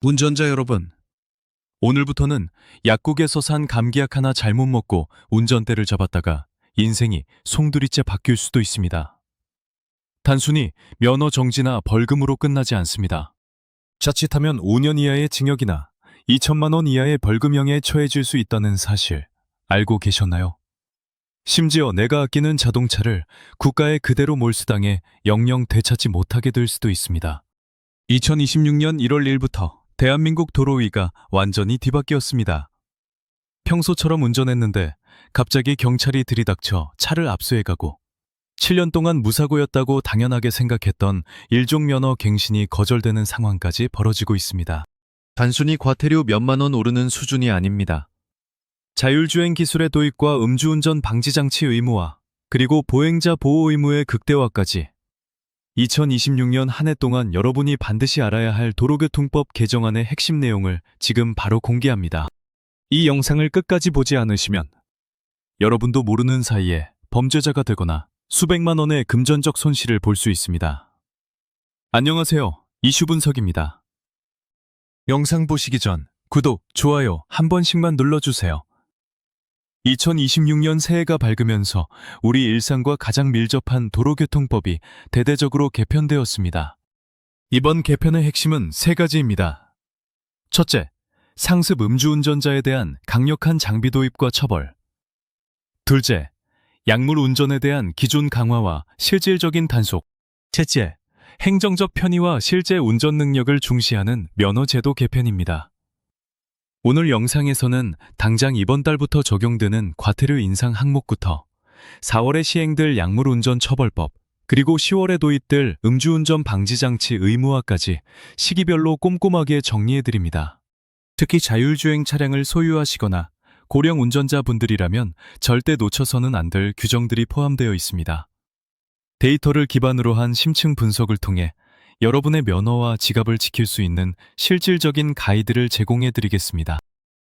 운전자 여러분, 오늘부터는 약국에서 산 감기약 하나 잘못 먹고 운전대를 잡았다가 인생이 송두리째 바뀔 수도 있습니다. 단순히 면허 정지나 벌금으로 끝나지 않습니다. 자칫하면 5년 이하의 징역이나 2천만 원 이하의 벌금형에 처해질 수 있다는 사실 알고 계셨나요? 심지어 내가 아끼는 자동차를 국가에 그대로 몰수당해 영영 되찾지 못하게 될 수도 있습니다. 2026년 1월 1일부터 대한민국 도로위가 완전히 뒤바뀌었습니다. 평소처럼 운전했는데 갑자기 경찰이 들이닥쳐 차를 압수해가고 7년 동안 무사고였다고 당연하게 생각했던 일종 면허 갱신이 거절되는 상황까지 벌어지고 있습니다. 단순히 과태료 몇만 원 오르는 수준이 아닙니다. 자율주행 기술의 도입과 음주운전 방지 장치 의무화, 그리고 보행자 보호 의무의 극대화까지 2026년 한 해 동안 여러분이 반드시 알아야 할 도로교통법 개정안의 핵심 내용을 지금 바로 공개합니다. 이 영상을 끝까지 보지 않으시면 여러분도 모르는 사이에 범죄자가 되거나 수백만 원의 금전적 손실을 볼 수 있습니다. 안녕하세요. 이슈 분석입니다. 영상 보시기 전 구독, 좋아요 한 번씩만 눌러주세요. 2026년 새해가 밝으면서 우리 일상과 가장 밀접한 도로교통법이 대대적으로 개편되었습니다. 이번 개편의 핵심은 세 가지입니다. 첫째, 상습 음주운전자에 대한 강력한 장비 도입과 처벌. 둘째, 약물 운전에 대한 기준 강화와 실질적인 단속. 셋째, 행정적 편의와 실제 운전 능력을 중시하는 면허제도 개편입니다. 오늘 영상에서는 당장 이번 달부터 적용되는 과태료 인상 항목부터 4월에 시행될 약물운전 처벌법, 그리고 10월에 도입될 음주운전 방지장치 의무화까지 시기별로 꼼꼼하게 정리해드립니다. 특히 자율주행 차량을 소유하시거나 고령 운전자분들이라면 절대 놓쳐서는 안 될 규정들이 포함되어 있습니다. 데이터를 기반으로 한 심층 분석을 통해 여러분의 면허와 지갑을 지킬 수 있는 실질적인 가이드를 제공해 드리겠습니다.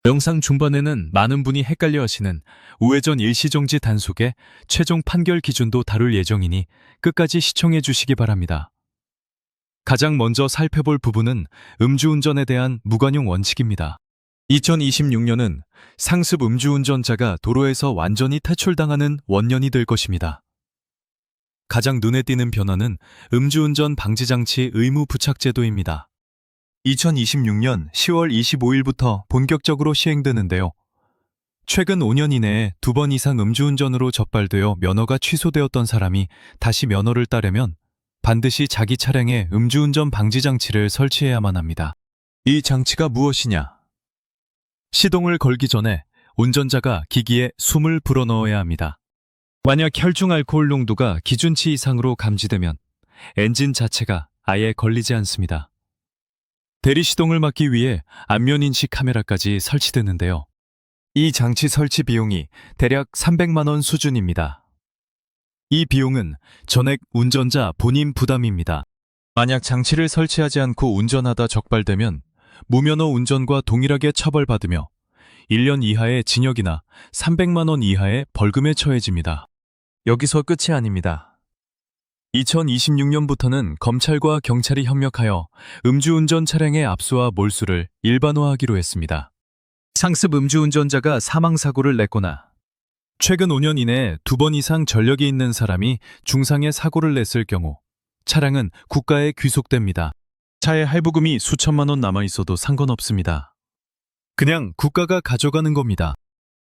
영상 중반에는 많은 분이 헷갈려 하시는 우회전 일시정지 단속의 최종 판결 기준도 다룰 예정이니 끝까지 시청해 주시기 바랍니다. 가장 먼저 살펴볼 부분은 음주운전에 대한 무관용 원칙입니다. 2026년은 상습 음주운전자가 도로에서 완전히 퇴출당하는 원년이 될 것입니다. 가장 눈에 띄는 변화는 음주운전 방지장치 의무 부착 제도입니다. 2026년 10월 25일부터 본격적으로 시행되는데요. 최근 5년 이내에 두 번 이상 음주운전으로 적발되어 면허가 취소되었던 사람이 다시 면허를 따려면 반드시 자기 차량에 음주운전 방지 장치를 설치해야만 합니다. 이 장치가 무엇이냐? 시동을 걸기 전에 운전자가 기기에 숨을 불어넣어야 합니다. 만약 혈중 알코올 농도가 기준치 이상으로 감지되면 엔진 자체가 아예 걸리지 않습니다. 대리 시동을 막기 위해 안면 인식 카메라까지 설치되는데요. 이 장치 설치 비용이 대략 300만 원 수준입니다. 이 비용은 전액 운전자 본인 부담입니다. 만약 장치를 설치하지 않고 운전하다 적발되면 무면허 운전과 동일하게 처벌받으며 1년 이하의 징역이나 300만 원 이하의 벌금에 처해집니다. 여기서 끝이 아닙니다. 2026년부터는 검찰과 경찰이 협력하여 음주운전 차량의 압수와 몰수를 일반화하기로 했습니다. 상습 음주운전자가 사망사고를 냈거나 최근 5년 이내에 두 번 이상 전력이 있는 사람이 중상의 사고를 냈을 경우 차량은 국가에 귀속됩니다. 차에 할부금이 수천만 원 남아 있어도 상관없습니다. 그냥 국가가 가져가는 겁니다.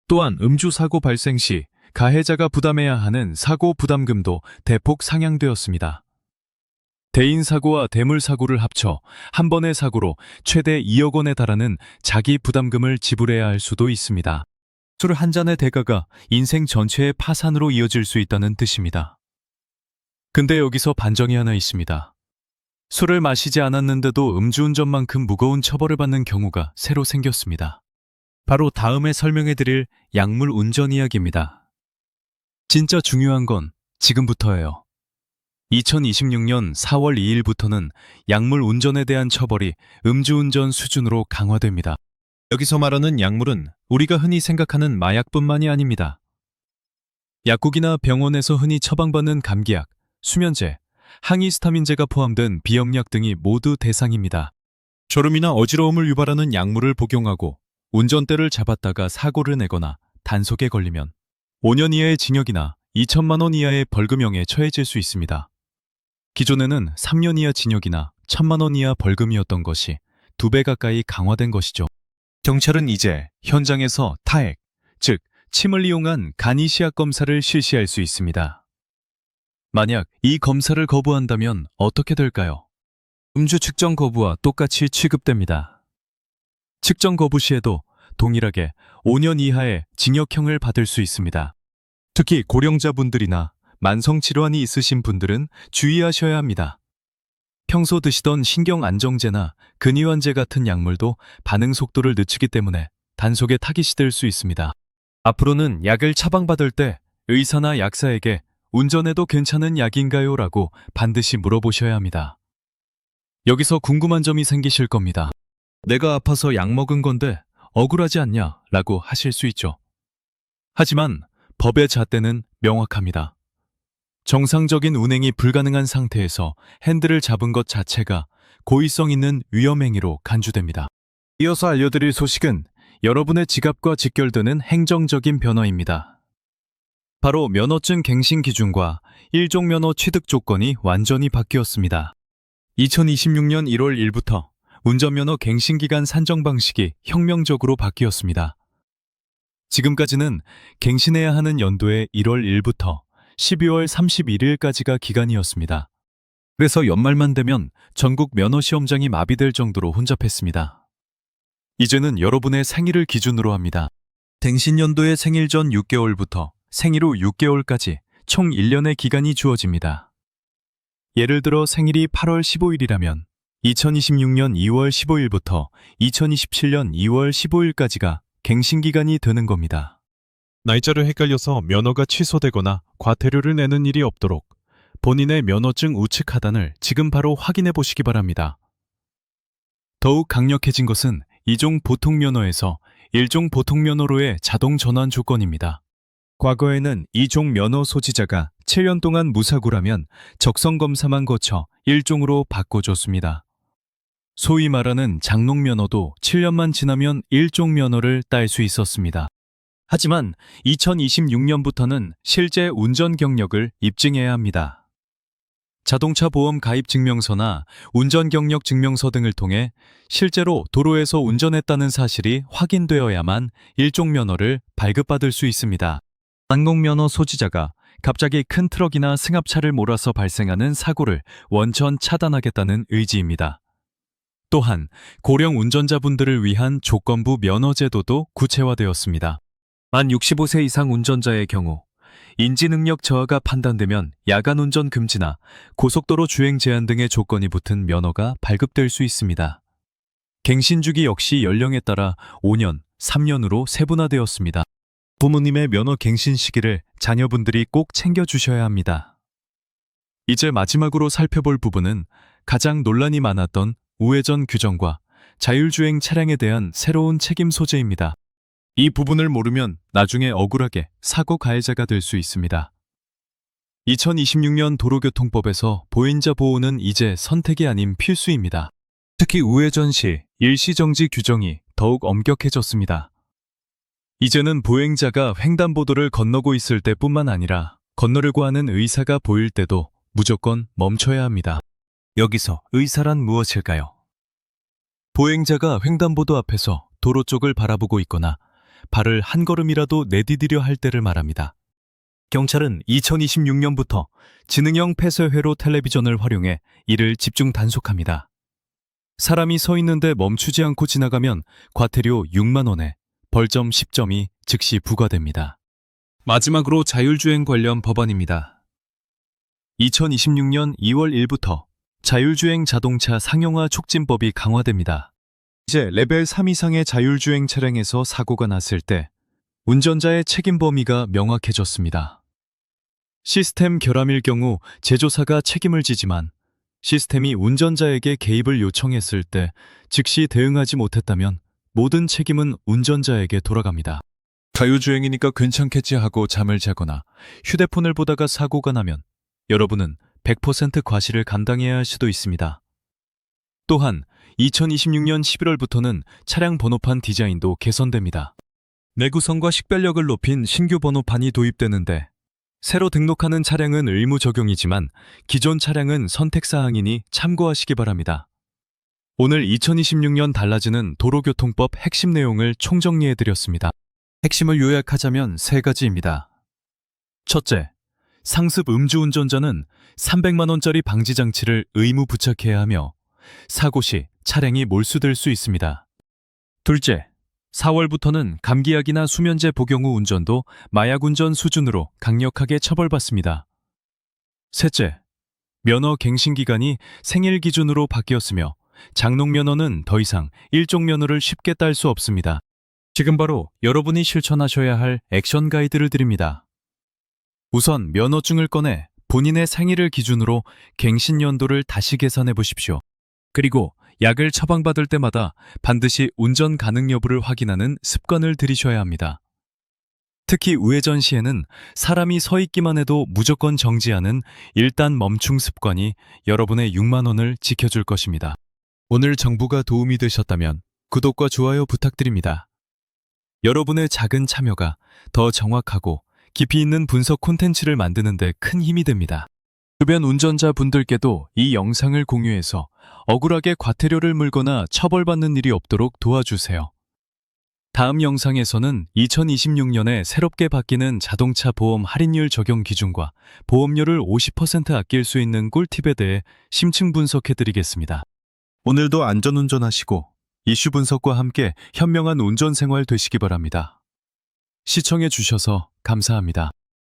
또한 음주 사고 발생 시 가해자가 부담해야 하는 사고 부담금도 대폭 상향되었습니다. 대인 사고와 대물 사고를 합쳐 한 번의 사고로 최대 2억 원에 달하는 자기 부담금을 지불해야 할 수도 있습니다. 술 한 잔의 대가가 인생 전체의 파산으로 이어질 수 있다는 뜻입니다. 근데 여기서 반정이 하나 있습니다. 술을 마시지 않았는데도 음주운전만큼 무거운 처벌을 받는 경우가 새로 생겼습니다. 바로 다음에 설명해 드릴 약물 운전 이야기입니다. 진짜 중요한 건 지금부터예요. 2026년 4월 2일부터는 약물 운전에 대한 처벌이 음주운전 수준으로 강화됩니다. 여기서 말하는 약물은 우리가 흔히 생각하는 마약뿐만이 아닙니다. 약국이나 병원에서 흔히 처방받는 감기약, 수면제, 항히스타민제가 포함된 비염약 등이 모두 대상입니다. 졸음이나 어지러움을 유발하는 약물을 복용하고 운전대를 잡았다가 사고를 내거나 단속에 걸리면 5년 이하의 징역이나 2천만 원 이하의 벌금형에 처해질 수 있습니다. 기존에는 3년 이하 징역이나 1천만 원 이하 벌금이었던 것이 두 배 가까이 강화된 것이죠. 경찰은 이제 현장에서 타액, 즉 침을 이용한 간이 시약 검사를 실시할 수 있습니다. 만약 이 검사를 거부한다면 어떻게 될까요? 음주 측정 거부와 똑같이 취급됩니다. 측정 거부 시에도 동일하게 5년 이하의 징역형을 받을 수 있습니다. 특히 고령자분들이나 만성질환이 있으신 분들은 주의하셔야 합니다. 평소 드시던 신경안정제나 근위환제 같은 약물도 반응 속도를 늦추기 때문에 단속에 타깃이 될 수 있습니다. 앞으로는 약을 처방받을 때 의사나 약사에게 운전해도 괜찮은 약인가요? 라고 반드시 물어보셔야 합니다. 여기서 궁금한 점이 생기실 겁니다. 내가 아파서 약 먹은 건데 억울하지 않냐? 라고 하실 수 있죠. 하지만 법의 잣대는 명확합니다. 정상적인 운행이 불가능한 상태에서 핸들을 잡은 것 자체가 고의성 있는 위험행위로 간주됩니다. 이어서 알려드릴 소식은 여러분의 지갑과 직결되는 행정적인 변화입니다. 바로 면허증 갱신 기준과 일종 면허 취득 조건이 완전히 바뀌었습니다. 2026년 1월 1일부터 운전면허 갱신 기간 산정 방식이 혁명적으로 바뀌었습니다. 지금까지는 갱신해야 하는 연도의 1월 1일부터 12월 31일까지가 기간이었습니다. 그래서 연말만 되면 전국 면허 시험장이 마비될 정도로 혼잡했습니다. 이제는 여러분의 생일을 기준으로 합니다. 갱신 연도의 생일 전 6개월부터 생일 후 6개월까지 총 1년의 기간이 주어집니다. 예를 들어 생일이 8월 15일이라면 2026년 2월 15일부터 2027년 2월 15일까지가 갱신 기간이 되는 겁니다. 날짜를 헷갈려서 면허가 취소되거나 과태료를 내는 일이 없도록 본인의 면허증 우측 하단을 지금 바로 확인해 보시기 바랍니다. 더욱 강력해진 것은 이종 보통 면허에서 일종 보통 면허로의 자동 전환 조건입니다. 과거에는 이종 면허 소지자가 7년 동안 무사고라면 적성 검사만 거쳐 1종으로 바꿔줬습니다. 소위 말하는 장롱 면허도 7년만 지나면 1종 면허를 딸 수 있었습니다. 하지만 2026년부터는 실제 운전 경력을 입증해야 합니다. 자동차 보험 가입 증명서나 운전 경력 증명서 등을 통해 실제로 도로에서 운전했다는 사실이 확인되어야만 일종 면허를 발급받을 수 있습니다. 항공면허 소지자가 갑자기 큰 트럭이나 승합차를 몰아서 발생하는 사고를 원천 차단하겠다는 의지입니다. 또한 고령 운전자분들을 위한 조건부 면허 제도도 구체화되었습니다. 만 65세 이상 운전자의 경우 인지 능력 저하가 판단되면 야간 운전 금지나 고속도로 주행 제한 등의 조건이 붙은 면허가 발급될 수 있습니다. 갱신 주기 역시 연령에 따라 5년, 3년으로 세분화되었습니다. 부모님의 면허 갱신 시기를 자녀분들이 꼭 챙겨주셔야 합니다. 이제 마지막으로 살펴볼 부분은 가장 논란이 많았던 우회전 규정과 자율주행 차량에 대한 새로운 책임 소재입니다. 이 부분을 모르면 나중에 억울하게 사고 가해자가 될 수 있습니다. 2026년 도로교통법에서 보행자 보호는 이제 선택이 아닌 필수입니다. 특히 우회전 시 일시정지 규정이 더욱 엄격해졌습니다. 이제는 보행자가 횡단보도를 건너고 있을 때뿐만 아니라 건너려고 하는 의사가 보일 때도 무조건 멈춰야 합니다. 여기서 의사란 무엇일까요? 보행자가 횡단보도 앞에서 도로 쪽을 바라보고 있거나 발을 한 걸음이라도 내디디려 할 때를 말합니다. 경찰은 2026년부터 지능형 폐쇄회로 텔레비전을 활용해 이를 집중 단속합니다. 사람이 서 있는데 멈추지 않고 지나가면 과태료 6만 원에 벌점 10점이 즉시 부과됩니다. 마지막으로 자율주행 관련 법안입니다. 2026년 2월 1일부터 자율주행 자동차 상용화 촉진법이 강화됩니다. 이제 레벨 3 이상의 자율주행 차량에서 사고가 났을 때 운전자의 책임 범위가 명확해졌습니다. 시스템 결함일 경우 제조사가 책임을 지지만 시스템이 운전자에게 개입을 요청했을 때 즉시 대응하지 못했다면 모든 책임은 운전자에게 돌아갑니다. 자율주행이니까 괜찮겠지 하고 잠을 자거나 휴대폰을 보다가 사고가 나면 여러분은 100% 과실을 감당해야 할 수도 있습니다. 또한 2026년 11월부터는 차량 번호판 디자인도 개선됩니다. 내구성과 식별력을 높인 신규 번호판이 도입되는데 새로 등록하는 차량은 의무 적용이지만 기존 차량은 선택 사항이니 참고하시기 바랍니다. 오늘 2026년 달라지는 도로교통법 핵심 내용을 총정리해 드렸습니다. 핵심을 요약하자면 세 가지입니다. 첫째, 상습 음주운전자는 300만원짜리 방지장치를 의무 부착해야 하며 사고 시 차량이 몰수될 수 있습니다. 둘째, 4월부터는 감기약이나 수면제 복용 후 운전도 마약운전 수준으로 강력하게 처벌받습니다. 셋째, 면허 갱신 기간이 생일 기준으로 바뀌었으며 장롱 면허는 더 이상 일종 면허를 쉽게 딸 수 없습니다. 지금 바로 여러분이 실천하셔야 할 액션 가이드를 드립니다. 우선 면허증을 꺼내 본인의 생일을 기준으로 갱신 연도를 다시 계산해 보십시오. 그리고 약을 처방받을 때마다 반드시 운전 가능 여부를 확인하는 습관을 들이셔야 합니다. 특히 우회전 시에는 사람이 서 있기만 해도 무조건 정지하는 일단 멈춤 습관이 여러분의 6만 원을 지켜줄 것입니다. 오늘 정보가 도움이 되셨다면 구독과 좋아요 부탁드립니다. 여러분의 작은 참여가 더 정확하고 깊이 있는 분석 콘텐츠를 만드는 데 큰 힘이 됩니다. 주변 운전자 분들께도 이 영상을 공유해서 억울하게 과태료를 물거나 처벌받는 일이 없도록 도와주세요. 다음 영상에서는 2026년에 새롭게 바뀌는 자동차 보험 할인율 적용 기준과 보험료를 50% 아낄 수 있는 꿀팁에 대해 심층 분석해 드리겠습니다. 오늘도 안전운전하시고 이슈 분석과 함께 현명한 운전 생활 되시기 바랍니다. 시청해 주셔서 감사합니다.